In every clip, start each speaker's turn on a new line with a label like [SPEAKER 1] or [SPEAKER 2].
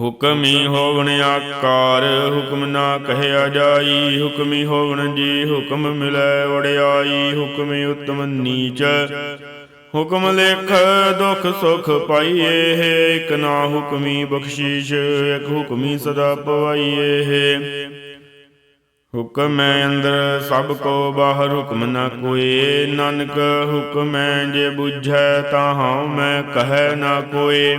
[SPEAKER 1] ਹੁਕਮੀ ਹੋਵਣ ਆਕਾਰ, ਹੁਕਮ ਨਾ ਕਹਿਆ ਜਾਈ। ਹੁਕਮੀ ਹੋਵਣ ਜੀ ਹੁਕਮ ਮਿਲੈ ਵਡਿਆਈ ਹੁਕਮੀ ਉਤਮ ਨੀਚ, ਹੁਕਮ ਲੇਖ, ਦੁਖ ਸੁਖ ਪਾਈਏ ਇਕ ਨਾ ਹੁਕਮੀ ਬਖਸ਼ੀਸ਼, ਇਕ ਹੁਕਮੀ ਸਦਾ ਪਵਾਈਏ ਹੁਕਮੈ ਅੰਦਰ, ਸਭ ਕੋ ਬਾਹਰ ਹੁਕਮ ਨਾ ਕੋਏ। ਨਾਨਕ, ਹੁਕਮੈ ਜੇ ਬੁਝੈ, ਤਾਂ ਤਾਹਾਂ ਮੈਂ ਕਹੈ ਨਾ ਕੋਏ।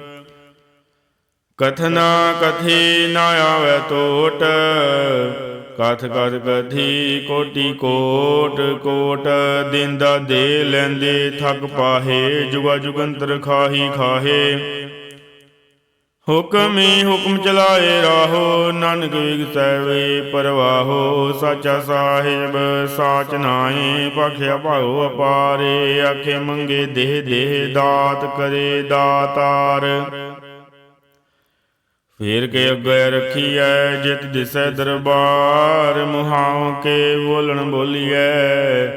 [SPEAKER 1] ਕਥਨਾ ਕਥੀ ਨਾ ਆਵੇ ਟੋਟ ਕਥ ਕਥ ਕਥੀ ਕੋਟੀ ਕੋਟ ਕੋਟ ਦਿੰਦਾ ਦੇ ਲੈਂਦੇ ਥਕ ਪਾਹੇ, ਜੁਗਾ ਜੁਗੰਤਰ ਖਾਹੀ ਖਾਹੇ। ਹੁਕਮੀ ਹੁਕਮ ਚਲਾਏ ਰਾਹੋ, ਨਾਨਕ ਵਿਗਸੈ ਵੇ ਪਰਵਾਹੋ, ਸਾਚਾ ਸਾਹਿਬ ਸਾਚ ਨਾਏ ਪਖਿਆ ਭਾਉ ਅਪਾਰੇ, ਆਖੇ ਮੰਗੇ ਦੇਹ ਦੇਹ ਦਾਤ ਕਰੇ ਦਾਤਾਰ। ਫੇਰ ਕੇ ਅੱਗੇ ਰਖੀਐ, ਜਿਤ ਦਿਸੈ ਦਰਬਾਰ, ਮੁਹਾਉ ਕੇ ਬੋਲਣ ਬੋਲੀਐ।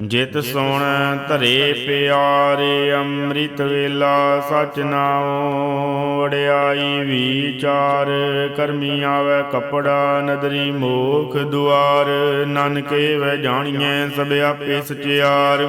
[SPEAKER 1] ਜਿਤ ਸੋਣ ਧਰੇ ਪਿਆਰੇ, ਅੰਮ੍ਰਿਤ ਵੇਲਾ ਸਚ ਨਾਉ ਵਡਿਆਈ ਵਿਚਾਰ। ਕਰਮੀ ਆਵੇ ਕਪੜਾ, ਨਦਰੀ ਮੋਖ ਦੁਆਰ। ਨਾਨਕੇ ਵੈ ਜਾਣੀਐ ਸਭ ਆਪੇ ਸਚਿਆਰ।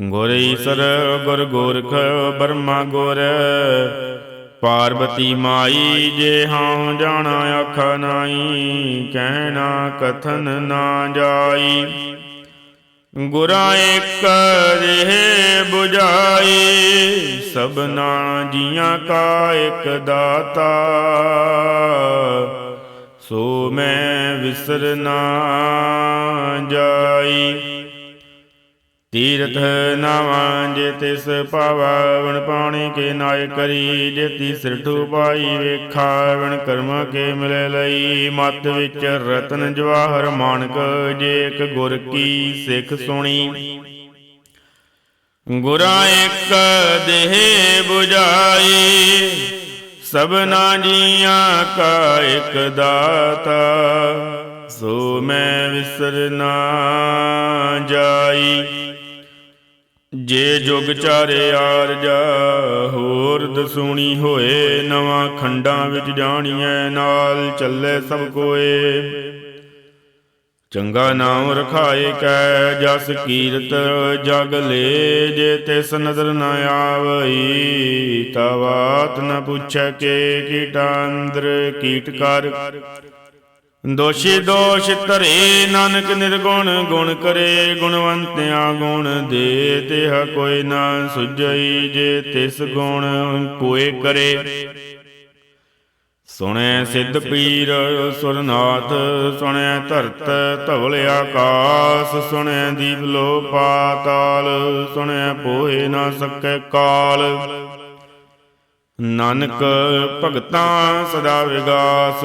[SPEAKER 1] ਗੁਰ ਈਸਰ ਗੁਰ ਗੋਰਖ ਬਰਮਾ ਗੁਰ। ਪਾਰਬਤੀ ਮਾਈ, ਜੇ ਹਾਂ ਜਾਣਾ ਆਖਾ ਨਾਈ, ਕਹਿਣਾ ਕਥਨ ਨਾ ਜਾਈ। ਗੁਰਾ ਇੱਕ ਰਹੇ 부ਝਾਈ ਸਭਨਾ ਜੀਆਂ ਕਾ ਇੱਕ ਦਾਤਾ। ਸੋ ਮੈਂ ਵਿਸਰ ਨਾ ਜਾਈ। ਤੀਰਥ ਨਾਵਾਂ ਜੇ ਤਿਸ ਪਾਵਨ ਪਾਣੀ ਕੇ ਨਾਇ ਕਰੀ, ਜੇ ਤੀਸਰ ਪਾਈ ਵੇਖਾਵਣ ਕਰਮ ਕੇ ਮਿਲੇ ਲਈ। ਮਤ ਵਿੱਚ ਰਤਨ ਜਵਾਹਰ ਮਾਨਕ, ਜੇ ਇੱਕ ਗੁਰ ਕੀ ਸਿੱਖ ਸੁਣੀ। ਗੁਰਾਂ ਇੱਕ ਦੇਹ 부ਝਾਈ ਸਭਨਾ ਜੀਆਂ ਕਾ ਇੱਕ ਦਾਤਾ। ਸੋ ਮੈਂ ਵਿਸਰ ਨਾ ਜਾਈ। ਜੇ ਜੁਗ ਚਾਰੇ ਆਰਜਾ, ਹੋਰ ਦਸੂਣੀ ਹੋਏ, ਨਵਾਂ ਖੰਡਾਂ ਵਿੱਚ ਜਾਣੀਐ, ਨਾਲ ਚੱਲੇ ਸਭ ਕੋਏ। ਚੰਗਾ ਨਾਮ ਰਖਾਏ ਕੈ ਜਸ ਕੀਰਤ, ਜਗ ਲੇ ਜੇ ਤਿਸ ਨਦਰ ਨ ਆਵਈ ਤਵਾਤ ਨ ਪੁੱਛ ਕੇ ਕੀਟਾਂਦਰ ਅੰਦਰ ਕੀਟ ਕਰ। ਦੋਸ਼ੀ ਦੋਸ਼ ਧਰੇ ਨਾਨਕ ਨਿਰਗੁਣ, ਗੁਣ ਕਰੇ ਗੁਣਵੰਤਿਆ ਗੁਣ ਦੇ ਤਿਹ ਕੋਈ ਨਾ ਸੁਝਈ ਜੇ ਤਿਸ ਗੁਣ ਕੋਏ ਕਰੇ। ਸੁਣੈ ਸਿੱਧ ਪੀਰ ਸੁਰਨਾਥ, ਸੁਣੈ ਧਰਤ ਧਵਲ ਆਕਾਸ, ਸੁਣੈ ਦੀਪ ਲੋ ਪਾਤਾਲ ਸੁਣੈ ਪੋਏ ਨਾ ਸਕੈ ਕਾਲ। ਨਾਨਕ ਭਗਤਾਂ ਸਦਾ ਵਿਗਾਸ।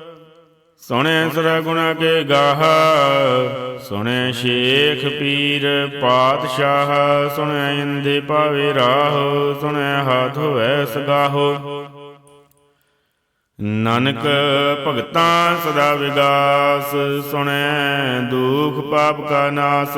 [SPEAKER 1] ਸੁਣਿਆ ਸਦਾ ਗੁਣਾ ਕੇ ਗਾਹ ਸੁਣਿਆ ਸ਼ੇਖ ਪੀਰ ਪਾਤਸ਼ਾਹ ਸੁਣਿਆ ਇੰਦੇ ਪਾਵੇ ਰਾਹ ਸੁਣਿਆ ਹਾਥ ਹੋਵੇ ਸਗਾਹੋ। ਨਾਨਕ ਭਗਤਾਂ ਸਦਾ ਵਿਗਾਸ, ਸੁਣੈ ਦੁਖ ਪਾਪ ਕਾ ਨਾਸ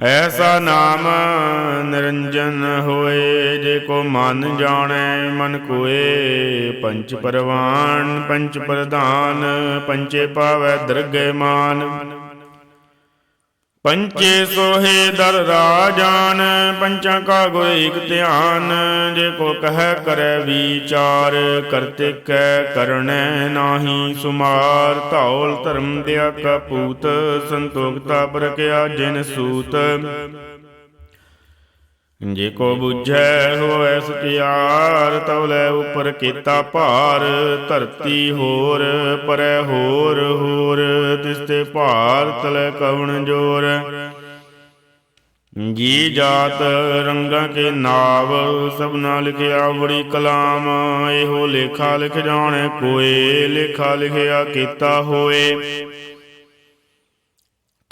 [SPEAKER 1] ਐਸਾ ਨਾਮ ਨਿਰੰਜਨ ਹੋਏ, ਜੇ ਕੋ ਮਨ ਜਾਣੈ, ਮਨ ਕੋਏ। ਪੰਚ ਪਰਵਾਨ, ਪੰਚ ਪ੍ਰਧਾਨ, ਪੰਚੇ ਪਾਵੈ ਦਰਗਹਿ ਮਾਨ ਪੰਚੇ ਸੋਹੇ ਦਰ ਰਾਜਾਨ, ਪੰਚਾਂ ਕਾ ਗੁਰ ਇਕ ਧਿਆਨ। ਜੇ ਕੋ ਕਹੈ ਕਰੈ ਵਿਚਾਰ ਕਰਤੇ ਕੈ ਕਰਣੈ ਨਾਹੀ ਸੁਮਾਰ। ਧੌਲ ਧਰਮ ਦਿਆ ਕਪੂਤ ਸੰਤੋਖਤਾ ਪਰਕਿਆ ਜਿਨ ਸੂਤ। ਜੇ ਕੋ ਬੁਝੈ ਹੋਐ ਸਤਿਆਰ ਤਉ ਉਪਰ ਕੀਤਾ ਭਾਰ। ਧਰਤੀ ਹੋਰ, ਪਰੈ ਹੋਰ ਹੋਰ, ਤਿਸ ਭਾਰ ਤਲੇ ਕਵਣ ਜੋਰ। ਜੀ ਜਾਤ ਰੰਗਾਂ ਕੇ ਨਾਵ ਸਭਨਾ ਲਿਖਿਆ ਬੜੀ ਕਲਾਮ। ਇਹੋ ਲੇਖਾ ਲਿਖ ਜਾਣੇ, ਕੋਏ ਲੇਖਾ ਲਿਖਿਆ ਕੀਤਾ ਹੋਏ।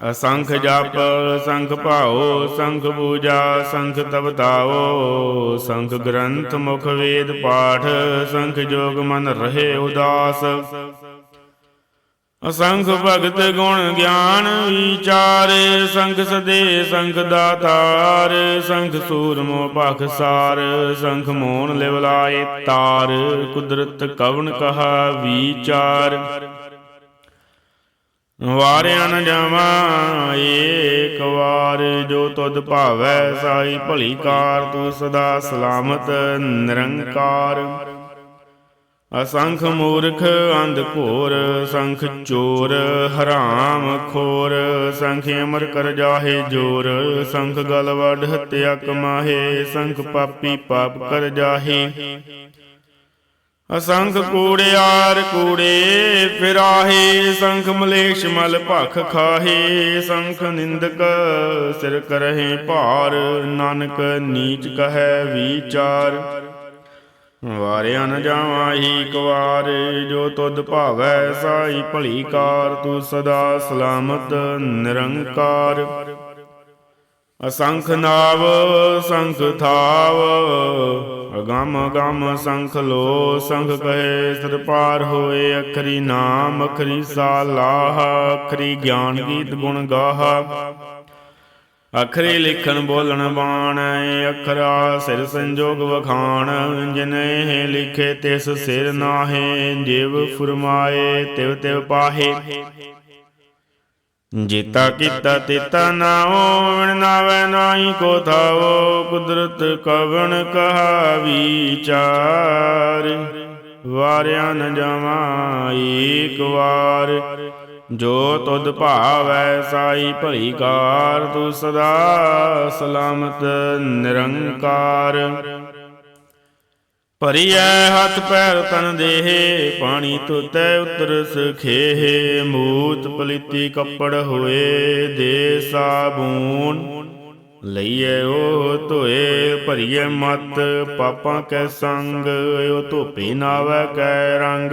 [SPEAKER 1] ਅਸੰਖ ਜਪ, ਸੰਖ ਭਾਓ ਸੰਖ ਪੂਜਾ, ਸੰਖ ਤਵਤਾਓ ਸੰਖ ਗ੍ਰੰਥ ਮੁਖ ਵੇਦ ਪਾਠ, ਸੰਖ ਜੋਗ ਮਨ ਰਹੇ ਉਦਾਸ। ਅਸੰਖ ਭਗਤ ਗੁਣ ਗਿਆਨ ਵਿਚਾਰੇ, ਸੰਖ ਸਦੇ, ਸੰਖ ਦਾਤਾਰ, ਸੰਖ ਸੂਰਮੋ ਭਖ ਸਾਰ, ਸੰਖ ਮੋਹਨ ਲਿਵਲਾਏ ਤਾਰ, ਕੁਦਰਤ ਕਵਣ ਕਹਾ ਵਿਚਾਰ। ਵਾਰਿਆ ਨ ਜਾਵਾਂ, ਏਕ ਵਾਰ ਜੋ ਤੁਧ ਭਾਵੈ ਸਾਈ ਭਲੀ ਕਾਰ ਤੂੰ ਸਦਾ ਸਲਾਮਤ, ਨਿਰੰਕਾਰ। ਅਸੰਖ ਮੂਰਖ, ਅੰਧ ਘੋਰ, ਸੰਖ ਚੋਰ, ਹਰਾਮ ਖੋਰ, ਸੰਖ ਅਮਰ ਕਰ ਜਾਹੇ ਜੋਰ, ਸੰਖ ਗਲ ਵਡ ਹਤਿਆ ਕਮਾਹੇ, ਸੰਖ ਪਾਪੀ ਪਾਪ ਕਰ ਜਾਹੇ। ਅਸੰਖ ਕੂੜਿਆਰ ਕੂੜੇ ਫਿਰਾਹੇ, ਸੰਖ ਮਲੇਸ਼ ਮਲ ਭਖ ਖਾਹੇ, ਸੰਖ ਨਿੰਦਕ ਸਿਰ ਕਰਹਿ ਭਾਰ, ਨਾਨਕ ਨੀਚ ਕਹੈ ਵਿਚਾਰ। ਵਾਰਿਆ ਨ ਜਾਵਾਂ ਹੀ ਕਵਾਰ, ਜੋ ਤੁਧ ਭਾਵੈ ਸਾਈ ਭਲੀ ਕਾਰ, ਤੂੰ ਸਦਾ ਸਲਾਮਤ ਨਿਰੰਕਾਰ। ਅਸੰਖ ਨਾਵ, ਸੰਖ ਥਾਵ ਅਗੰਮ ਅਗੰਮ ਸੰਖ ਲੋ ਸੰਖ ਕਹੇ ਸਦ ਪਾਰ ਹੋਏ ਅਖਰੀ ਨਾਮ, ਅਖਰੀ ਸਾਲਾਹ, ਅਖਰੀ ਗਿਆਨ ਗੀਤ ਗੁਣ ਗਾਹ। ਅਖਰੀ ਲਿਖਣ ਬੋਲਣ ਬਾਣ, ਅਖਰਾ ਸਿਰ ਸੰਜੋਗ ਵਖਾਣ। ਜਿਨੇ ਲਿਖੇ ਤਿਸ ਸਿਰ ਨਾਹੇ, ਜਿਵ ਫਰਮਾਏ ਤਿਵ ਤਿਵ ਪਾਹੇ। ਜੀਤਾ ਕੀਤਾ ਤੇਤਾ ਨਾਉ ਵਿਣ ਨਾਵੈ ਨਾਹੀ ਕੋ ਥਾਵੋ ਕੁਦਰਤ ਕਵਣ ਕਹਾ ਵਿਚਾਰ ਵਾਰਿਆ ਨ ਜਾਵਾਂ ਏਕ ਵਾਰ। ਜੋ ਤੁਧ ਭਾਵੈ ਸਾਈ ਭਲੀ ਕਾਰ, ਤੂੰ ਸਦਾ ਸਲਾਮਤ ਨਿਰੰਕਾਰ। ਭਰੀਐ ਹੱਥ ਪੈਰ ਤਨ ਦੇਹ, ਪਾਣੀ ਧੋਤੈ ਉਤਰ ਸਖੇਹ, ਮੂਤ ਪਲੀਤੀ ਕੱਪੜ ਹੋਏ, ਦੇ ਸਾਬੂਨ ਲਈਏ ਉਹ ਧੋਏ ਭਰੀਏ ਮਤ, ਪਾਪਾਂ ਕੈ ਸੰਗ ਉਹ ਧੋਪੇ ਨਾਵੈ ਕੈ ਰੰਗ।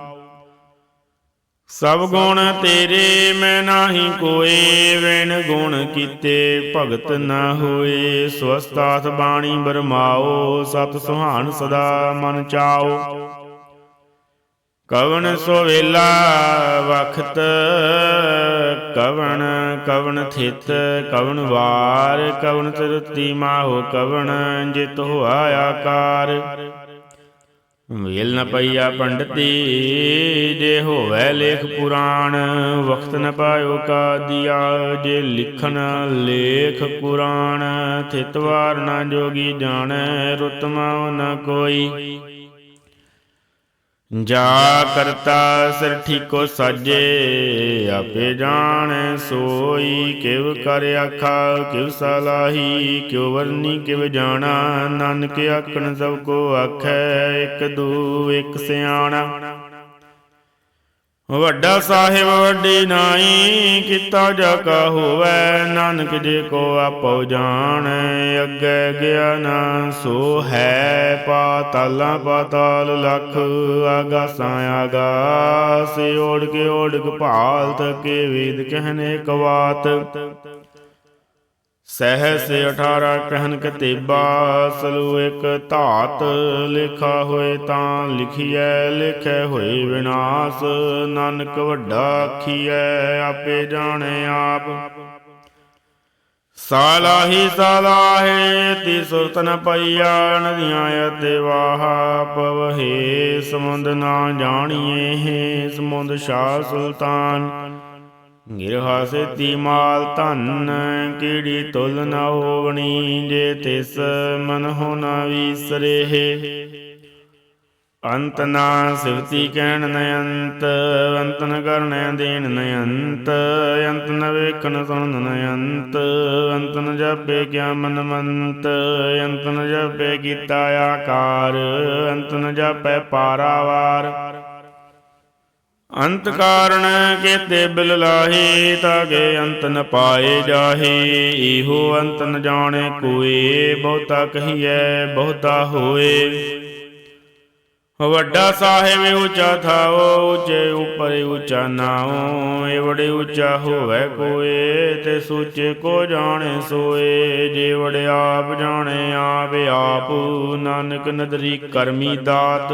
[SPEAKER 1] ਸਭ ਗੁਣ ਤੇਰੇ, ਮੈਂ ਨਾਹੀ ਕੋਏ, ਵੇਣ ਗੁਣ ਕੀਤੇ, ਭਗਤ ਨਾ ਹੋਏ। ਸਵਸਤਾਤ ਬਾਣੀ ਬਰਮਾਓ, ਸਤ ਸੁਹਾਨ ਸਦਾ ਮਨ ਚਾਓ। ਕਵਣ ਸੋਵੇਲਾ ਵਖਤ, ਕਵਣ ਕਵਣ ਥਿਤ, ਕਵਣ ਵਾਰ, ਕਵਣ ਤਿਰਤੀ ਮਾਹੋ, ਕਵਣ ਜਿਤ ਹੋਆ ਆਕਾਰ। ਵੇਲ ਨ ਪਈਆ ਪੰਡਤੀ, ਜੇ ਹੋਵੇ ਲੇਖ ਪੁਰਾਣ, ਵਖਤ ਨ ਪਾਇਓ ਕਾ ਦਿਆ ਜੇ ਲਿਖਣ ਲੇਖ ਪੁਰਾਣ ਥਿਤਵਾਰ ਨ ਜੋਗੀ ਜਾਣੈ ਰੁਤਮਾ ਨ ਕੋਈ। ਜਾ ਕਰਤਾ ਸਿਰ ਠੀਕੋ ਸਾਜੇ, ਆਪੇ ਜਾਣ ਸੋਈ ਕਿਵ ਕਰ ਆਖਾ, ਕਿਵ ਸਲਾਹੀ, ਕਿਉ ਵਰਨੀ ਕਿਵ ਜਾਣਾ, ਨਾਨਕ ਆਖਣ ਸਭ ਕੋ ਆਖੈ, ਇੱਕ ਦੂ, ਇਕ ਸਿਆਣਾ। ਵੱਡਾ ਸਾਹਿਬ ਵੱਡੀ ਨਾਈ ਕੀਤਾ ਜਾ ਕਾ ਹੋਵੈ, ਨਾਨਕ ਜੇ ਕੋ ਆਪੋ ਜਾਣ, ਅੱਗੇ ਗਿਆਨ ਸੋ ਹੈ ਪਾਤਾਲਾਂ ਪਾਤਾਲ ਲਖ, ਆਗਾਸਾਂ ਆਗਾਸ ਓੜ ਕੇ ਓੜਕ ਭਾਲ ਤਕੇ ਵੇਦ ਕਹਿਨੇ ਕਵਾਤ। ਸਹਿਸ 18 ਕਹਿਨ ਕਤੇਬਾ, ਸਲੂ ਇੱਕ ਧਾਤ ਲਿਖਾ ਹੋਏ ਤਾਂ ਲਿਖੀਐ, ਲਿਖੈ ਹੋਏ ਵਿਨਾਸ਼, ਨਾਨਕ ਵੱਡਾ ਆਖੀਐ, ਆਪੇ ਜਾਣੇ ਆਪ। ਸਾਲਾਹੀ ਸਾਲਾਹੇ ਤੀ ਸੁਰਤ ਨ ਪਈਆ, ਨਦੀਆਂ ਅਤੇ ਵਾਹ ਪਵਹੇ, ਸਮੁੰਦ ਨਾ ਜਾਣੀਏ ਸਮੁੰਦ ਸ਼ਾਹ ਸੁਲਤਾਨ। ਗਿਰਹਾ ਸੇਤੀ ਮਾਲ ਧਨ ਕੀੜੀ ਤੁਲ ਨ ਹੋਵਣੀ, ਜੇ ਤਿਸ ਮਨ ਹੋ ਨ ਵੀਸਰੇ ਅੰਤ ਨਾ ਸਿਵਤੀ ਕਹਿਣ ਨ ਅੰਤ ਅੰਤ ਨ ਕਰਨ ਦੇਣ ਨ ਅੰਤ ਅੰਤ ਨ ਵੇਖਣ ਸੁਣਨ ਨ ਅੰਤ ਅੰਤ ਨ ਜਾਪੇ ਕਿਆ ਮਨ ਮੰਤ ਅੰਤ ਨ ਜਾਪੇ ਕੀਤਾ ਆਕਾਰ ਅੰਤ ਨ ਜਾਪੈ ਪਾਰਾਵਾਰ। ਅੰਤ ਕਾਰਣ ਕੇਤੇ ਬਿਲ ਲਾਹੀ ਤਾਗੇ ਅੰਤ ਨ ਪਾਏ ਜਾਹੇ। ਇਹੋ ਅੰਤ ਨ ਜਾਣੇ ਕੋਏ ਬਹੁਤਾ ਕਹੀਐ, ਬਹੁਤਾ ਹੋਏ। ਵੱਡਾ ਸਾਹਿਬ ਉੱਚਾ ਥਾਓ, ਉੱਚੇ ਉਪਰ ਉੱਚਾ ਨਾਉ। ਏ ਉੱਚਾ ਹੋਵੇ ਕੋਏ, ਤੇ ਸੂਚੇ ਕੋ ਜਾਣੇ ਸੋਏ। ਜੇ ਵੜੇ ਆਪ ਜਾਣੇ, ਆਪ ਆਪ, ਨਾਨਕ ਨਦਰੀ ਕਰਮੀ ਦਾਤ।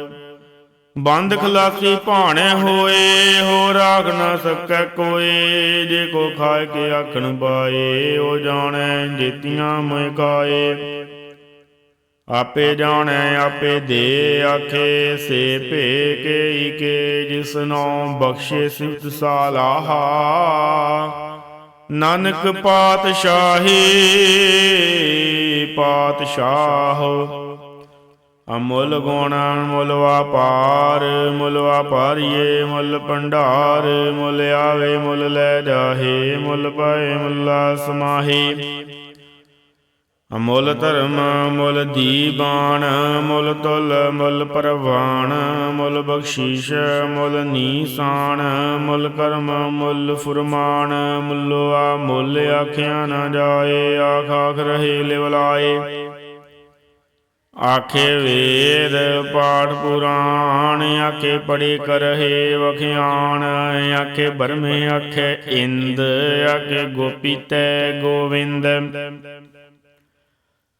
[SPEAKER 1] ਬੰਦ ਖਲਾਸੀ ਭਾਣੇ ਹੋਏ, ਹੋ ਰਾਖ ਨਾ ਸਕੈ ਕੋਏ ਜੇ ਕੋ ਖਾਏ ਕੇ ਆਖਣ ਪਾਏ ਉਹ ਜਾਣੈ ਜੇਤੀਆਂ ਮੈਂ ਕਾਏ। ਆਪੇ ਜਾਣੈ, ਆਪੇ ਦੇ ਆਖੇ, ਸੇ ਭੇ ਕੇ ਜਿਸ ਜਿਸਨੋ ਬਖਸ਼ੇ ਸਿਫਤ ਸਾਲਾਹਾ। ਨਾਨਕ ਪਾਤਸ਼ਾਹੀ, ਪਾਤਸ਼ਾਹ ਅਮੁੱਲ ਗੁਣ ਮੁੱਲ ਵਪਾਰ, ਮੁੱਲ ਵਾਪਾਰੀਏ ਮੁੱਲ ਭੰਡਾਰ, ਮੁੱਲ ਆਵੇ ਮੁੱਲ ਲੈ ਜਾਹੇ, ਮੁੱਲ ਪਾਏ ਮੁੱਲਾ ਸਮਾਹੀ। ਅਮੁੱਲ ਧਰਮ, ਮੁੱਲ ਦੀਬਾਨ, ਮੁੱਲ ਤੁਲ, ਮੁੱਲ ਪਰਵਾਨ, ਮੁੱਲ ਬਖਸ਼ੀਸ਼, ਮੁੱਲ ਨੀਸਾਨ, ਮੁੱਲ ਕਰਮ, ਮੁੱਲ ਫੁਰਮਾਨ ਮੁੱਲੋ ਆ ਮੁੱਲ ਆਖਿਆ ਨਾ ਜਾਏ, ਆਖ ਆਖ ਰਹੇ ਲਿਵਲਾਏ। ਆਖੇ ਵੇਦ ਪਾਠ ਪੁਰਾਣ ਆਖੇ ਪੜੇ ਕਰਹਿ ਵਖਿਆਣ ਆਖੇ ਬਰਮੇ ਆਖੇ ਇੰਦ ਆਖੇ ਗੋਪੀ ਤੈ ਗੋਵਿੰਦ।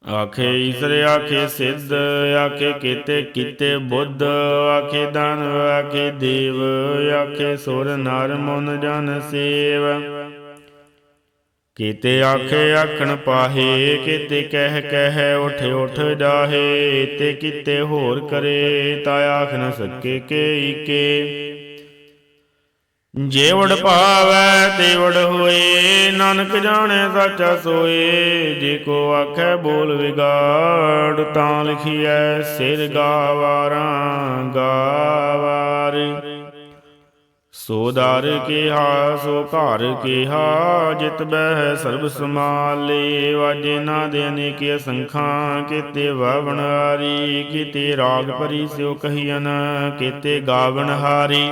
[SPEAKER 1] ਆਖੇ ਈਸਰ ਆਖੇ ਸਿੱਧ ਆਖੇ ਕੀਤੇ ਕੀਤੇ ਬੁੱਧ ਆਖੇ ਦਾਨ ਆਖੇ ਦੇਵ ਆਖੇ ਸੁਰ ਨਰ ਮਨ ਜਨ ਸੇਵ। ਕੀਤੇ ਆਖੇ ਆਖਣ ਪਾਹੇ, ਕੀਤੇ ਕਹਿ ਕਹਿ ਉਠ ਉਠ ਜਾਹੇ, ਤੇ ਕੀਤੇ ਹੋਰ ਕਰੇ, ਤਾ ਆਖ ਨ ਸਕੇ ਕੇ ਕੇ। ਜੇ ਵਡ ਭਾਵੈ ਤੇ ਹੋਏ, ਨਾਨਕ ਜਾਣੈ ਸਾਚਾ ਸੋਏ, ਜੇ ਕੋ ਆਖੈ ਬੋਲ ਵਿਗਾੜ, ਤਾਂ ਲਿਖੀਐ, ਸਿਰ ਗਾਵਾਰਾਂ ਗਾਵਾਰ। ਸੋ ਦਰ ਕਿਹਾ, ਸੋ ਘਰ ਕਿਹਾ, ਜਿਤ ਬਹਿ ਸਰਬ ਸਮਾਲੇ ਵਾਜੇ ਨਾ ਦੇ ਅਨੇਕ ਸੰਖਾਂ, ਕਿਤੇ ਵਾਵਣ ਹਾਰੀ, ਕਿਤੇ ਰਾਗ ਭਰੀ ਸਿਓ ਕਹੀਨ ਕਿਤੇ ਗਾਵਣ ਹਾਰੀ।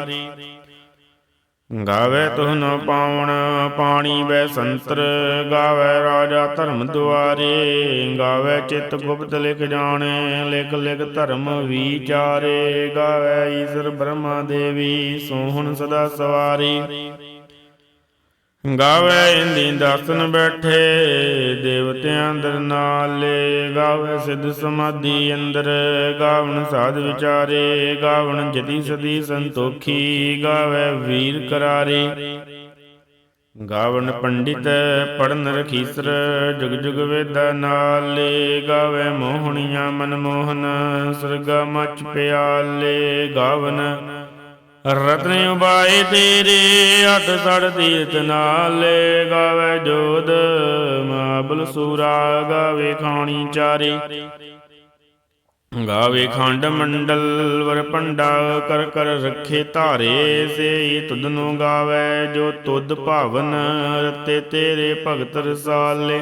[SPEAKER 1] ਗਾਵੇ ਤੁਹ ਪਾਵਣ, ਪਾਣੀ ਵੈ ਸੰਤਰ, ਗਾਵੇ ਰਾਜਾ ਧਰਮ ਦੁਆਰੇ, ਗਾਵੇ ਚਿਤ ਗੁਪਤ ਲਿਖ ਜਾਣੇ, ਲਿਖ ਲਿਖ ਧਰਮ ਵਿਚਾਰੇ, ਗਾਵੇ ਈਸ਼ਰ ਬ੍ਰਹਮਾ ਦੇਵੀ ਸੋਹਣ ਸਦਾ ਸਵਾਰੀ। ਗਾਵੇ ਇੰਦੀ ਦਰਸ਼ਨ ਬੈਠੇ, ਦੇਵਤਿਆਂ ਅੰਦਰ ਨਾਲੇ ਗਾਵੇ ਸਿੱਧ ਸਮਾਧੀ ਅੰਦਰ, ਗਾਵਣ ਸਾਧ ਵਿਚਾਰੇ, ਗਾਵਣ ਜਤੀ ਸਦੀ ਸੰਤੋਖੀ, ਗਾਵੇ ਵੀਰ ਕਰਾਰੇ। ਗਾਵਨ ਪੰਡਿਤ ਪੜਨ ਰਖੀਸਰ, ਜੁਗ ਜੁਗ ਵੇਦਾ ਨਾਲੇ ਗਾਵੇ ਮੋਹਣੀਆਂ ਮਨਮੋਹਨ, ਸਰਗਾ ਮਚ ਪਿਆਲੇ ਗਾਵਨ ਰਤਨ ਉਬਾਏ ਤੇਰੇ ਅਟ ਸੜ ਤੀਰਤ ਨਾਲੇ ਗਾਵੇ ਜੋਦ ਮਾਬਲ ਸੂਰਾ ਗਾਵੇ ਖਾਣੀ ਚਾਰੇ। ਗਾਵੇ ਖੰਡ ਮੰਡਲ ਵਰ ਪੰਡਾ ਕਰ ਕਰ ਰੱਖੇ ਧਾਰੇ ਸੇ ਤੁਧ ਨੂੰ ਗਾਵੇ ਜੋ ਤੁਧ ਭਾਵਨ ਰਤੇ ਤੇਰੇ ਭਗਤ ਰਸਾਲੇ।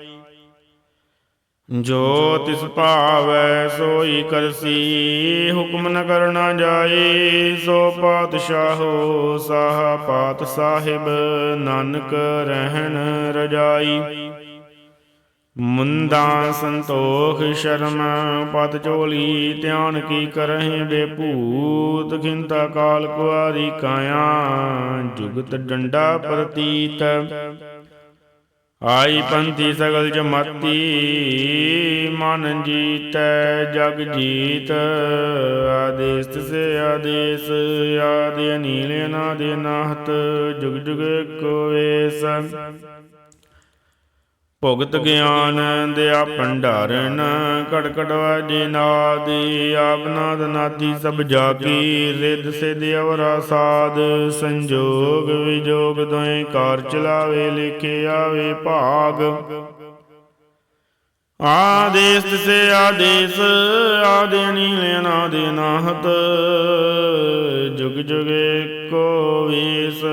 [SPEAKER 1] ਜੋ ਤਿਸ ਭਾਵੈ ਸੋਈ ਕਰਸੀ, ਹੁਕਮ ਨ ਕਰਨਾ ਜਾਏ ਸੋ ਪਾਤਸ਼ਾਹੋ ਸਾਹ ਪਾਤ ਸਾਹਿਬ, ਨਾਨਕ ਰਹਿਣ ਰਜਾਈ। ਮੁੰਦਾ ਸੰਤੋਖ ਸ਼ਰਮ, ਪਦ ਚੋਲੀ ਧਿਆਨ ਕੀ ਕਰਹਿ ਬੇਭੂਤ, ਖਿੰਤਾ ਕਾਲ ਕੁਆਰੀ ਕਾਇਆ, ਜੁਗਤ ਡੰਡਾ ਪ੍ਰਤੀਤ। ਆਈ ਪੰਥੀ ਸਗਲ ਜਮਾਤੀ, ਮਨ ਜੀਤੈ, ਜਗ ਜੀਤ। ਆਦੇਸ ਸੇ ਆਦੇਸ, ਆਦਿ ਅਨੀਲ ਅਨਾਦਿ ਨਾਹਤ, ਜੁਗ ਜੁਗ ਕੋ ਵੇਸ ਭੁਗਤ ਗਿਆਨ ਦਿਆ ਭੰਡਾਰਨ ਕੜ ਕੜ ਵਾਜੇ ਨਾਦੀ, ਆਪ ਨਾਦ ਨਾਦੀ ਸਭ ਜਾ ਰਿੱਧ ਸਿਧ ਅਵਰਾ ਸਾਧ, ਸੰਜੋਗ ਵਿਜੋਗ ਦੋਏ ਕਾਰ ਚਲਾਵੇ, ਲਿਖੇ ਆਵੇ ਭਾਗ। ਆਦੇਸ ਸੇ ਆਦੇਸ, ਆਦੇ ਲੈਣਾ ਅਨਾਦੇ ਨਾਹਤ। ਜੁਗ ਜੁਗ ਏਕੋ ਵੀਸ,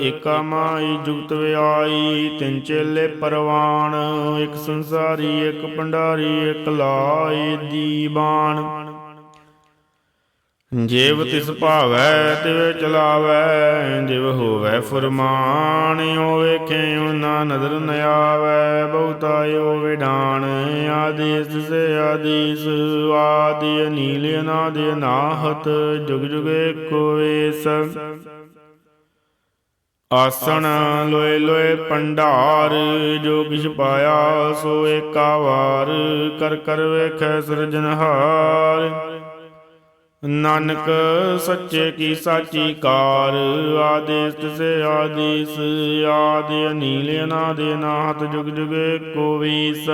[SPEAKER 1] ਏਕਾ ਮਾਈ ਜੁਗਤ ਵਿਆਈ, ਤਿੰਨ ਚੇਲੇ ਪਰਵਾਨ, ਇੱਕ ਸੰਸਾਰੀ, ਇੱਕ ਭੰਡਾਰੀ, ਇੱਕ ਲਾਏ ਦੀਵਾਨ ਜੀਵ ਤਿਸ ਭਾਵੈ ਤਿਵ ਚਲਾਵੈ ਜਿਵ ਹੋਵੈ ਫੁਰਮਾਨ ਓ ਵੇਖੇ ਨਾ ਨਦਰ ਨ ਆਵੈ ਬਹੁਤਾ ਓ ਵਿਡਾਨ ਆਦੇਸ ਸੇ ਆਦੀਸ ਆਦੀ ਅਨੀਲ ਅਨਾਦਿ ਅਨਾਹਤ ਜੁਗ ਜੁਗ ਏਕੋ ਵੇਸ। ਆਸਣ ਲੋਏ ਲੋਏ ਪੰਡਾਰ ਜੋ ਕਿਛ ਪਾਇਆ ਸੋ ਏਕਾ ਵਾਰ ਕਰ ਕਰ ਵੇਖੈ ਸਿਰਜਨਹਾਰ ਨਾਨਕ ਸੱਚੇ ਕੀ ਸਾਚੀ ਕਾਰ, ਆਦੇਸ ਸੇ ਆਦੀਸ, ਆਦਿ ਅਨੀਲ ਅਨਾਦਿ ਅਨਾਹਤ ਜੁਗ ਜੁਗ ਏਕੋ ਵੀਸ।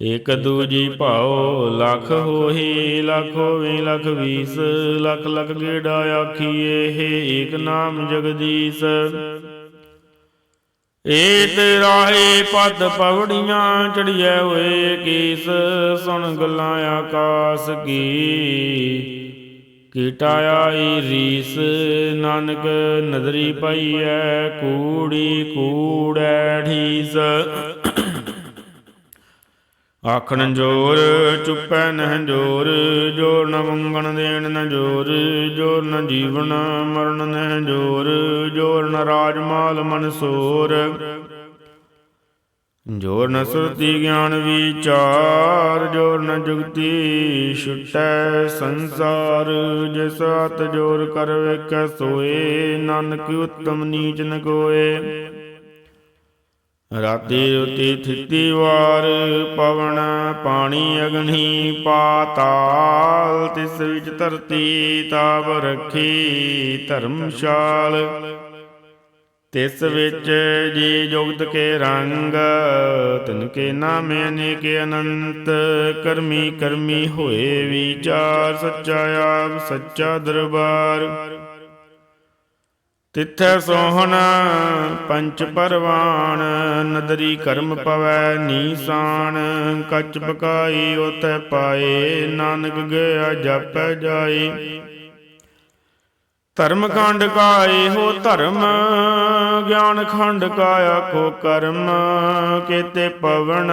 [SPEAKER 1] ਇਕ ਦੂਜੀ ਭਾਉ ਲਖ ਹੋਹੀ, ਲਖ ਹੋਵੇ ਲਖ ਵੀਸ, ਲਖ ਲਖ ਗੇੜਾ ਆਖੀਏ ਹੈ ਏਕ ਨਾਮ ਜਗਦੀਸ਼। ਏਤ ਰਾਹੇ ਪਦ ਪਵੜੀਆਂ ਚੜੀਐ ਹੋਏ ਕੀਸ, ਸੁਣ ਗੱਲਾਂ ਆਕਾਸ ਕੀ। ਕੀਟਾ ਆਈ ਰੀਸ, ਨਾਨਕ ਨਦਰੀ ਪਈਐ, ਕੂੜੀ ਕੂੜੈ ਠੀਸ ਆਖਣ ਜੋਰ, ਚੁੱਪੈ ਨਹਿ ਜੋਰ ਜੋਰ ਨ ਮੰਗਣ ਦੇਣ ਨ ਜੋਰ ਜੋਰ ਨ ਜੀਵਨ ਮਰਨ ਨਹਿ ਜੋਰ ਜੋਰ ਨ ਰਾਜ ਮਾਲ ਮਨ ਸੋਰ। ਜੋਰ ਨ ਸੁਰਤੀ ਗਿਆਨ ਵਿਚਾਰ, ਜੋਰ ਨ ਜੁਗਤੀ ਛੁਟੈ ਸੰਸਾਰ। ਜਿਸ ਅਤ ਜੋਰ ਕਰ ਵੇਖੈ ਸੋਏ, ਨਾਨਕ ਉਤਮ ਨੀਚ ਨ ਕੋਏ ਰਾਤੀ ਉਤੀ ਥਿਤੀ ਵਾਰ ਪਵਨ ਪਾਣੀ ਅਗਨੀ ਪਾਤਾਲ, ਤਿਸ ਵਿੱਚ ਧਰਤੀ ਤਾਪ ਰੱਖੀ ਧਰਮਸ਼ਾਲ। ਤਿਸ ਵਿੱਚ ਜੀ ਜੁਗਤ ਕੇ ਰੰਗ, ਤਿਨ ਕੇ ਨਾਮੇ ਅਨੇਕ ਅਨੰਤ, ਕਰਮੀ ਕਰਮੀ ਹੋਏ ਵਿਚਾਰ, ਸੱਚਾ ਆਪ, ਸੱਚਾ ਦਰਬਾਰ। ਤਿੱਥੈ ਸੋਹਣ ਪੰਚ ਪਰਵਾਨ ਨਦਰੀ ਕਰਮ ਪਵੈ ਨੀਸਾਨ ਕੱਚ ਪਕਾਈ ਉਤੈ ਪਾਏ, ਨਾਨਕ ਗਿਆ ਜਾਪੈ ਜਾਏ। ਧਰਮ ਖੰਡ ਕਾਏ ਹੋ ਧਰਮ, ਗਿਆਨ ਖੰਡ ਕਾ ਆਖੋ ਕਰਮ, ਕੇਤੇ ਪਵਨ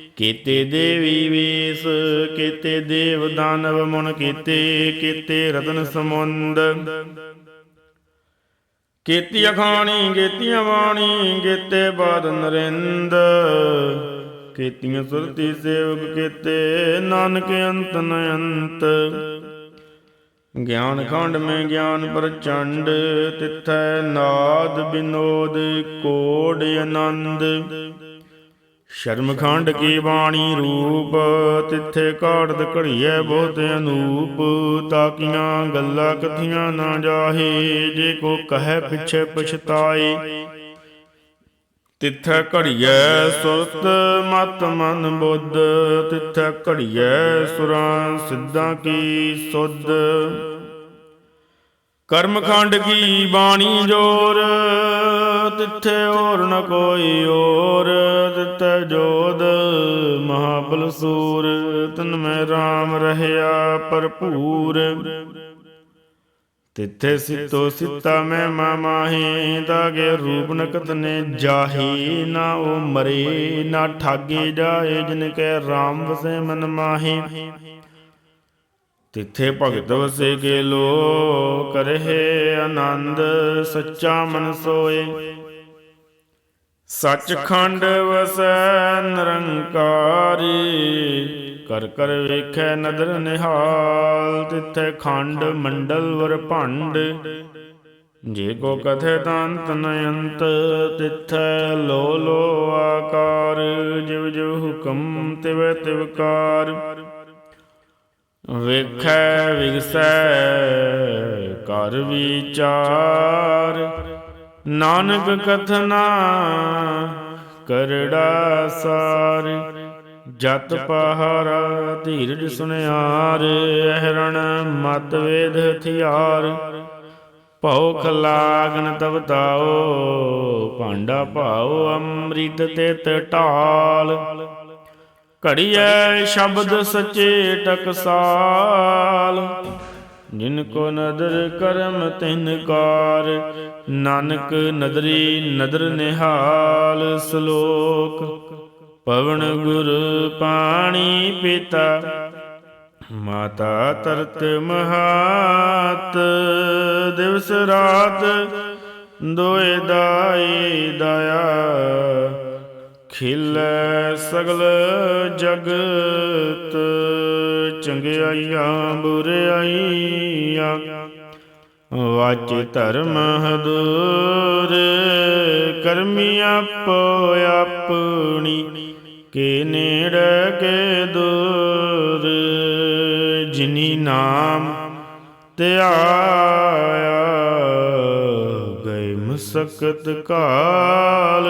[SPEAKER 1] ਕੀਤੇ ਦੇਵੀ ਵੇਸ, ਕੀਤੇ ਦੇਵ ਦਾਨਵ ਮਨ ਕੀਤੇ ਕੀਤੇ ਰਤਨ ਸਮੁੰਦ। ਕੀਤੀ ਅਖਾਣੀ ਗੇਤੀਆਂ ਬਾਣੀ ਗੇਤੇ ਬਾਦ ਨਰਿੰਦ। ਕੀਤੀਆਂ ਸੁਰਤੀ ਸੇਵਕ, ਕੀਤੇ ਨਾਨਕ ਅੰਤ ਨ ਅੰਤ ਗਿਆਨ ਖੰਡ ਮੈਂ ਗਿਆਨ ਪ੍ਰਚੰਡ, ਤਿਥੈ ਨਾਦ ਬਿਨੋਦ ਕੋੜ ਆਨੰਦ। ਸ਼ਰਮਖੰਡ ਕੀ ਬਾਣੀ ਰੂਪ, ਤਿੱਥੇ ਕਾੜਦ ਘੜੀਐ ਬਹੁਤ ਅਨੂਪ ਤਾਕੀਆਂ ਗੱਲਾਂ ਕਥੀਆਂ ਨਾ ਜਾਹੇ, ਜੇ ਕੋ ਕਹੈ ਪਿਛੇ ਪਛਤਾਏ। ਤਿੱਥੈ ਘੜੀਐ ਸੁਰਤ, ਮਤ ਮਨ ਬੁੱਧ, ਤਿੱਥੈ ਘੜੀਐ ਸੁਰਾਂ ਸਿੱਧਾਂ ਕੀ ਸੁਧ। ਕਰਮਖੰਡ ਕੀ ਬਾਣੀ ਜੋਰ ਤਿੱਥੇ ਹੋਰ ਨ ਕੋਈ ਹੋਰ। ਤਿੱਥੇ ਜੋਦ ਮਹਾਬਲ ਸੂਰ। ਤਨ ਮੈਂ RAM ਰਹਿਆ ਭਰਪੂਰ। ਤਿੱਥੇ ਸਿੱਤੋ ਸਿੱਤਾ ਮੈਂ ਮਾਮਾਹੀ ਤਾਗੇ ਰੂਪ ਨਕਤ ਨੇ ਜਾਹੀ ਨਾ ਉਹ ਮਰੇ, ਨਾ ਠਾਗੇ ਜਾਏ ਜਿਨ ਕੈ RAM ਵਸੇ ਮਨ ਮਾਹੀ। ਤਿੱਥੇ ਭਗਤ ਵਸੇ ਕੇ ਲੋ ਕਰਹਿ ਆਨੰਦ, ਸੱਚਾ ਮਨ ਸੋਏ। ਸੱਚਖੰਡ ਵਸੈ ਨਿਰੰਕਾਰੀ, ਕਰ ਕਰ ਵੇਖੈ ਨਦਰ ਨਿਹਾਲ, ਤਿਥੈ ਖੰਡ ਮੰਡਲ ਵਰ ਭੰਡ। ਜੇ ਕੋ ਕਥੈ ਤੰਤ ਨਯੰਤ ਤਿਥੈ ਲੋ ਲੋ ਆਕਾਰ, ਜਿਵ ਜਿਵ ਹੁਕਮ ਤਿਵ ਤਿਵਕਾਰ ਵੇਖੈ, ਵਿਗਸੈ, ਕਰ ਵਿਚਾਰ। ਨਾਨਕ ਕਥਨਾ ਕਰੜਾ ਸਾਰ। ਜਤ ਪਹਾਰਾ ਧੀਰਜ ਸੁਨਿਆਰ, ਅਹਰਣ ਮਤ ਵੇਦ ਹਥਿਆਰ। ਭਉ ਖਲਾਗਨ ਤਬ ਭਾਂਡਾ ਭਾਉ ਅੰਮ੍ਰਿਤ ਤੇ ਢਾਲ ਘੜੀਐ ਸ਼ਬਦ ਸਚੇ ਟਕਸਾਲ। ਜਿਨ ਕੋ ਨਦਰ ਕਰਮ, ਤਿਨ ਕਾਰ। ਨਾਨਕ ਨਦਰੀ ਨਦਰ ਨਿਹਾਲ ਸ਼ਲੋਕ। ਪਵਨ ਗੁਰ ਪਾਣੀ ਪਿਤਾ, ਮਾਤਾ ਤਰਤ ਮਹਾਤ। ਦਿਵਸ ਰਾਤ ਦੋਏ ਦਾਈ ਦਇਆ ਖਿਲੈ ਸਗਲ ਜਗਤ, ਚੰਗਿਆਈਆਂ ਬੁਰਿਆਈਆਂ ਵਾਚ ਧਰਮ ਹਦੂਰ ਕਰਮੀ ਆਪੋ ਆਪਣੀ, ਕੇ ਨੇੜ, ਕੇ ਦੂਰ। ਜਿਨੀ ਨਾਮ ਧਿਆਇਆ, ਗਏ ਮਸਕਤ ਕਾਲ।